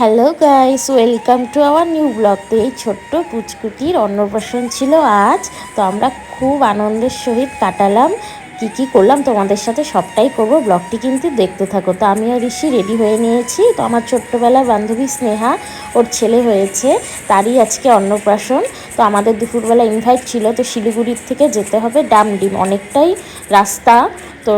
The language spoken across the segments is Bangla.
Hello guys welcome to our new blog তো এই ছোট্ট পুচকুটির অন্নপ্রাশন ছিল আজ। তো আমরা খুব আনন্দের সহিত কাটালাম। কি কি করলাম তোমাদের সাথে সবটাই করব। ব্লগটি কিন্তু দেখতে থাকো। তো আমি আর ঋষি রেডি হয়ে নিয়েছি। তো আমার ছোট্টবেলার বান্ধবী স্নেহা, ওর ছেলে হয়েছে। তারই আজকে অন্নপ্রাশন। তো আমাদের দুপুরবেলা ইনভাইট ছিল। তো শিলিগুড়ির থেকে যেতে হবে। ডামডিম অনেকটাই রাস্তা। তো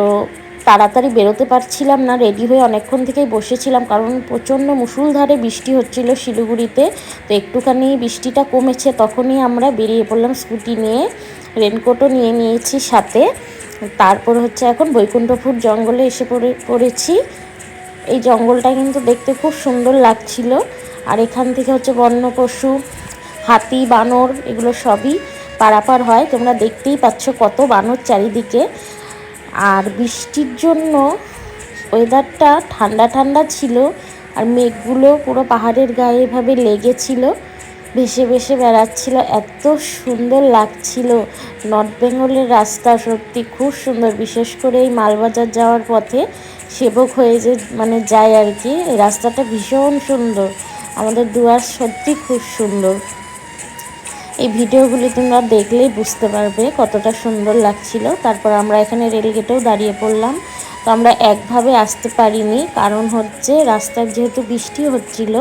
তাড়াতাড়ি বেরোতে পারছিলাম না রেডি হয়ে অনেকক্ষণ থেকেই বসেছিলাম কারণ প্রচণ্ড মুসুলধারে বৃষ্টি হচ্ছিল শিলিগুড়িতে। তো একটুখানি বৃষ্টিটা কমেছে, তখনই আমরা বেরিয়ে পড়লাম স্কুটি নিয়ে রেনকোটও নিয়ে নিয়েছি সাথে। তারপর হচ্ছে এখন বৈকুণ্ঠপুর জঙ্গলে এসে পড়ে, পড়েছি। এই জঙ্গলটা কিন্তু দেখতে খুব সুন্দর লাগছিল। আর এখান থেকে হচ্ছে বন্য পশু হাতি, বানর, এগুলো সবই পারাপার হয়। তোমরা দেখতেই পাচ্ছ কত বানর চারিদিকে। আর বৃষ্টির জন্য ওয়েদারটা ঠান্ডা ঠান্ডা ছিল আর মেঘগুলো পুরো পাহাড়ের গায়ে এভাবে লেগেছিল। ভেসে ভেসে বেড়াচ্ছিল, এত সুন্দর লাগছিল। নর্থ বেঙ্গলের রাস্তা সত্যি খুব সুন্দর, বিশেষ করে এই মালবাজার যাওয়ার পথে সেবক হয়ে যে মানে যায় আর কি রাস্তাটা ভীষণ সুন্দর। আমাদের দুয়ার সত্যি খুব সুন্দর। এই ভিডিওগুলি তোমরা দেখলেই বুঝতে পারবে কতটা সুন্দর লাগছিল। তারপর আমরা এখানে রেলগেটেও দাঁড়িয়ে পড়লাম। তো আমরা একভাবে আসতে পারিনি, কারণ হচ্ছে রাস্তার যেহেতু বৃষ্টি হচ্ছিল,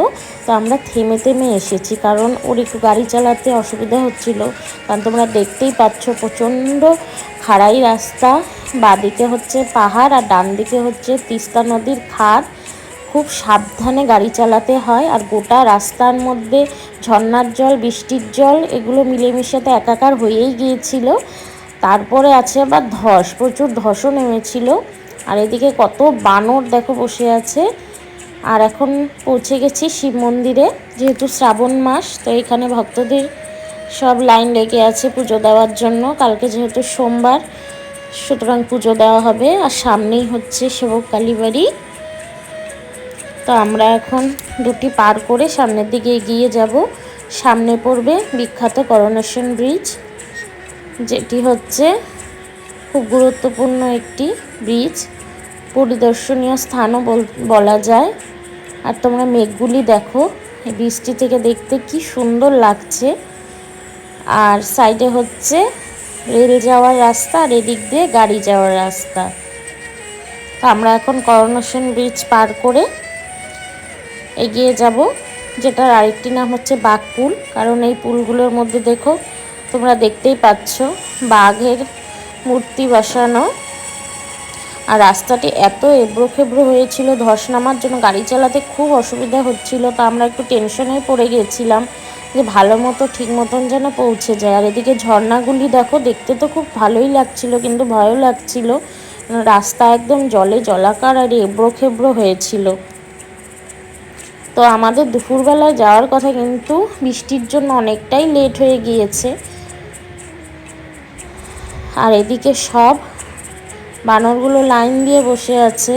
তো আমরা থেমে থেমে এসেছি, কারণ ওর একটু গাড়ি চালাতে অসুবিধা হচ্ছিল। কারণ তোমরা দেখতেই পাচ্ছ প্রচণ্ড খাড়াই রাস্তা, বাদিকে হচ্ছে পাহাড় আর ডান দিকে হচ্ছে তিস্তা নদীর খাদ। খুব সাবধানে গাড়ি চালাতে হয় আর গোটা রাস্তার মধ্যে ঝর্নার জল, বৃষ্টির জল এগুলো মিলেমিশে একাকার হয়েই গিয়েছিল। তারপরে আছে আবার ধস, প্রচুর ধসও নেমেছিল। আর এদিকে কত বানর দেখো বসে আছে। আর এখন পৌঁছে গেছি শিব মন্দিরে, যেহেতু শ্রাবণ মাস, তো এখানে ভক্তদের সব লাইন লেগে আছে পুজো দেওয়ার জন্য। কালকে যেহেতু সোমবার, সুতরাং পুজো দেওয়া হবে। আর সামনেই হচ্ছে সেবক কালীবাড়ি। তো আমরা এখন দুটি পার করে সামনের দিকে এগিয়ে যাব। সামনে পড়বে বিখ্যাত করোনেশন ব্রিজ, যেটি হচ্ছে খুব গুরুত্বপূর্ণ একটি ব্রিজ। পরিদর্শনীয় স্থানও বলা যায়। আর তোমরা মেঘগুলি দেখো বৃষ্টি থেকে দেখতে কি সুন্দর লাগছে। আর সাইডে হচ্ছে রেল যাওয়ার রাস্তা, আর এদিক দিয়ে গাড়ি যাওয়ার রাস্তা। আমরা এখন করোনেশন ব্রিজ পার করে এগিয়ে যাব, যেটার আরেকটি নাম হচ্ছে বাঘ পুল। কারণ এই পুলগুলোর মধ্যে দেখো, তোমরা দেখতেই পাচ্ছ বাঘের মূর্তি বসানো। আর রাস্তাটি এত এবড়ো খেবড়ো হয়েছিল ধস নামার জন্য, গাড়ি চালাতে খুব অসুবিধা হচ্ছিল, তা আমরা একটু টেনশনে পড়ে গেছিলাম যে ভালো মতো, ঠিক মতন যেন পৌঁছে যায়। আর এদিকে ঝর্ণাগুলি দেখো, দেখতে তো খুব ভালোই লাগছিল, কিন্তু ভয়ও লাগছিল। রাস্তা একদম জলে জলাকার আর এবড়ো খেবড়ো হয়েছিল। তো আমাদের দুপুরবেলায় যাওয়ার কথা কিন্তু বৃষ্টির জন্য অনেকটাই লেট হয়ে গিয়েছে। আর এদিকে সব বানরগুলো লাইন দিয়ে বসে আছে।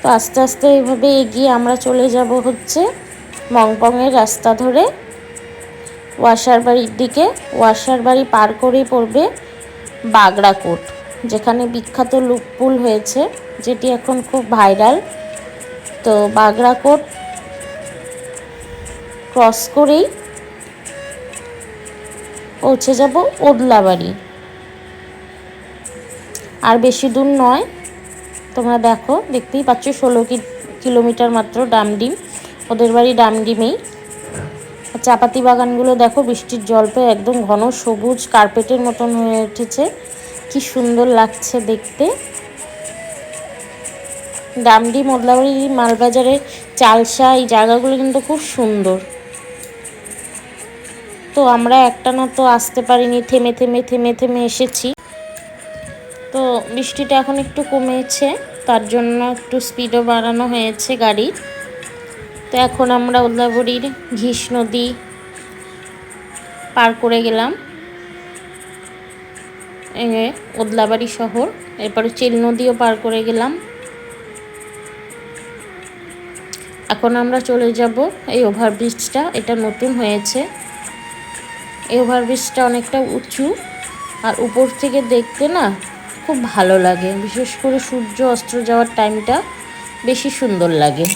তো আস্তে আস্তে এইভাবে এগিয়ে আমরা চলে যাব হচ্ছে মংপংয়ের রাস্তা ধরে। ওয়াশার বাড়ির দিকে। ওয়াশার বাড়ি পার করেই পড়বে বাগড়াকোট, যেখানে বিখ্যাত লুকপুল হয়েছে, যেটি এখন খুব ভাইরাল তো বাগড়াকোট ক্রস করেই পৌঁছে যাব ওদলাবাড়ি আর বেশি দূর নয়, তোমরা দেখো, দেখতেই পাচ্ছ ষোলো কিলোমিটার মাত্র ডামডিম ওদের বাড়ি ডামডিমেই চাপাতি বাগানগুলো দেখো, বৃষ্টির জল পেয়ে একদম ঘন সবুজ কার্পেটের মতন হয়ে উঠেছে। কি সুন্দর লাগছে দেখতে। ডামডি মোদলাবাড়ি মালবাজারে, চালসা, এই জায়গাগুলো কিন্তু খুব সুন্দর। তো আমরা একটা না তো আসতে পারিনি, থেমে থেমে থেমে থেমে এসেছি। তো বৃষ্টিটা এখন একটু কমেছে, তার জন্য একটু স্পিডও বাড়ানো হয়েছে গাড়ির তো এখন আমরা উল্লাবড়ির ঘিস নদী পার করে গেলাম। ওদলাবাড়ি শহর, এরপরে চিল নদীও পার করে গেলাম। এখন আমরা চলে যাব এই ওভারব্রিজটা এটা নতুন হয়েছে। এই ওভারব্রিজটা অনেকটা উঁচু, আর উপর থেকে দেখতে না খুব ভালো লাগে। বিশেষ করে সূর্য অস্ত যাওয়ার টাইমটা বেশি সুন্দর লাগে।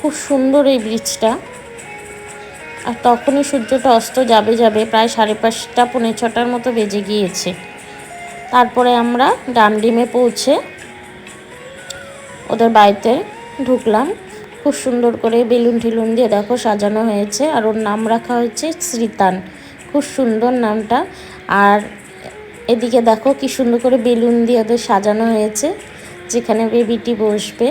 খুব সুন্দর এই ব্রিজটা আর তখনই সূর্যটা অস্ত যাবে যাবে প্রায় সাড়ে পাঁচটা, পৌনে ছটার মতো বেজে গিয়েছে। তারপরে আমরা ডামডিমে পৌঁছে ওদের বাড়িতে ঢুকলাম। খুব সুন্দর করে বেলুন টিলুন দিয়ে দেখো সাজানো হয়েছে আর ওর নাম রাখা হয়েছে শ্রীতান। খুব সুন্দর নামটা। আর এদিকে দেখো কি সুন্দর করে বেলুন দিয়ে ওদের সাজানো হয়েছে, যেখানে বেবিটি বসবে,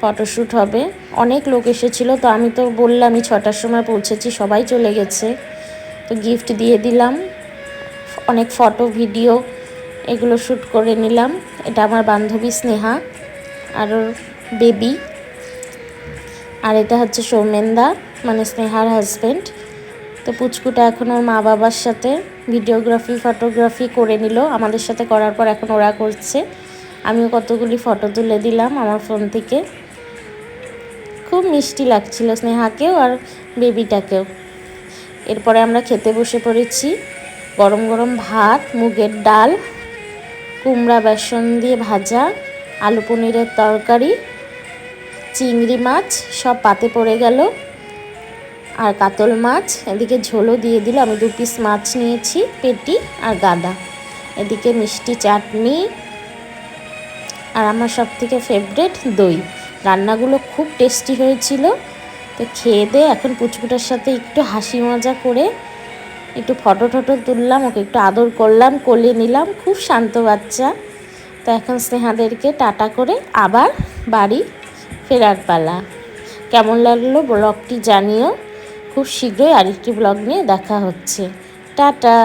ফটোশ্যুট হবে। অনেক লোক এসেছিল, তো আমি তো বললামই ছটার সময় পৌঁছেছি, সবাই চলে গেছে। তো গিফট দিয়ে দিলাম। অনেক ফটো ভিডিও এগুলো শ্যুট করে নিলাম। এটা আমার বান্ধবী স্নেহা আর ওর বেবি। আর এটা হচ্ছে সৌমেনদা মানে স্নেহার হাজব্যান্ড তো পুচকুটা এখন ওর মা বাবার সাথে ভিডিওগ্রাফি ফটোগ্রাফি করে নিল। আমাদের সাথে করার পর এখন ওরা করছে। আমিও কতগুলি ফটো তুলে দিলাম আমার ফোন থেকে। খুব মিষ্টি লাগছিল স্নেহাকেও আর বেবিটাকেও। এরপরে আমরা খেতে বসে পড়েছি। গরম গরম ভাত, মুগের ডাল কুমড়া বেসন দিয়ে ভাজা, আলু পনিরের তরকারি, চিংড়ি মাছ, সব পাতে পড়ে গেল। আর কাতল মাছ, এদিকে ঝোলও দিয়ে দিল। আমি দু পিস মাছ নিয়েছি, পেটি আর গাদা। এদিকে মিষ্টি চাটনি। আর আমার সব থেকে ফেভারেট দই। রান্নাগুলো খুব টেস্টি হয়েছিল। তো খেয়ে দিয়ে এখন পুচকুটার সাথে একটু হাসি মজা করে একটু ফটো টটো তুললাম, ওকে একটু আদর করলাম, কোলে নিলাম, খুব শান্ত বাচ্চা। তো এখন স্নেহাদেরকে টাটা করে আবার বাড়ি ফেরার পালা। কেমন লাগল ব্লগটি জানিও। খুব শীঘ্রই আরেকটি ব্লগ নিয়ে দেখা হচ্ছে। টাটা!